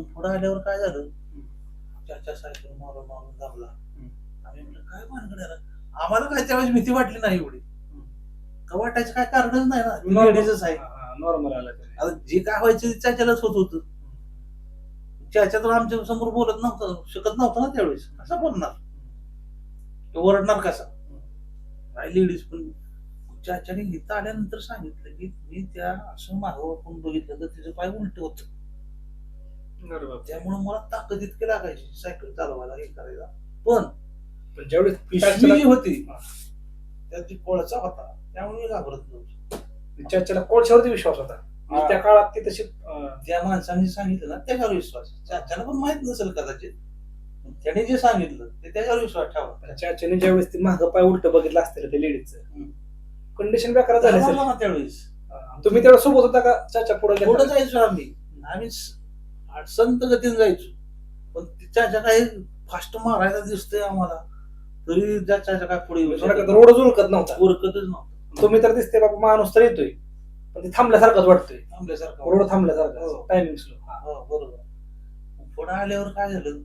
मग पुढे आल्यावर काय झालं? चाचा सायकल मारून मारून दाबला आम्ही म्हटलं काय भानगड? आम्हाला काय त्यावेळेस भीती वाटली नाही एवढी. का वाटायचं काय कारणच नाही ना? लेडीजच आहे. नॉर्मल आला. आता जे काय व्हायचं चाच्यालाच होत होतं. चाचा तर आमच्यासमोर बोलत नव्हतं शकत नव्हतं ना त्यावेळेस. कसा बोलणार? ओरडणार कसा? काय लेडीज पण चाच्याने इथं आल्यानंतर सांगितलं की मी त्या असं मागं बघितलं तर तिचं पाय उलट होत. बरोबर त्यामुळे मला ताकद इतकी लागायची सायकल चालवायला हे करायला. पण पण ज्यावेळेस पिशवी जी होती. हा. त्यात ती कोळचा होता त्यामुळे मी घाबरत नव्हतो. चाच्याला कोळशावरती विश्वास होता. त्या काळात ती तशी अं, ज्या माणसाने सांगितलं ना त्याच्यावर विश्वास. त्याला पण माहीत नसेल कदाचित. पण त्याने जे सांगितलं ते त्याच्यावर विश्वास ठेवा. चाच्याने ज्यावेळेस ती मागं पाय उलट बघितलं असतं त्या लेडीजचं हम्म. कंडिशन बेकार झाली असेल. ना त्यावेळेस. तुम्ही तेवढा सोबत होता का चाच्या पुढे पुढे जायचो आम्ही. आम्ही स- संत गतीने जायचो. पण तिच्या काही फास्ट मारायला दिसतंय आम्हाला तरी ज्याच्या काय पुढे येऊ शकत नाही. रोड जुळकत नव्हता. उरकतच नव्हतं. तुम्ही तर दिसते बाबा माणूस तर येतोय. पण ते थांबल्यासारखंच वाटतोय. थांबल्यासारखं रोड थांबल्यासारखं. हो. टायमिंग स्लो हो, बरोबर. पुढे आल्यावर काय झालं?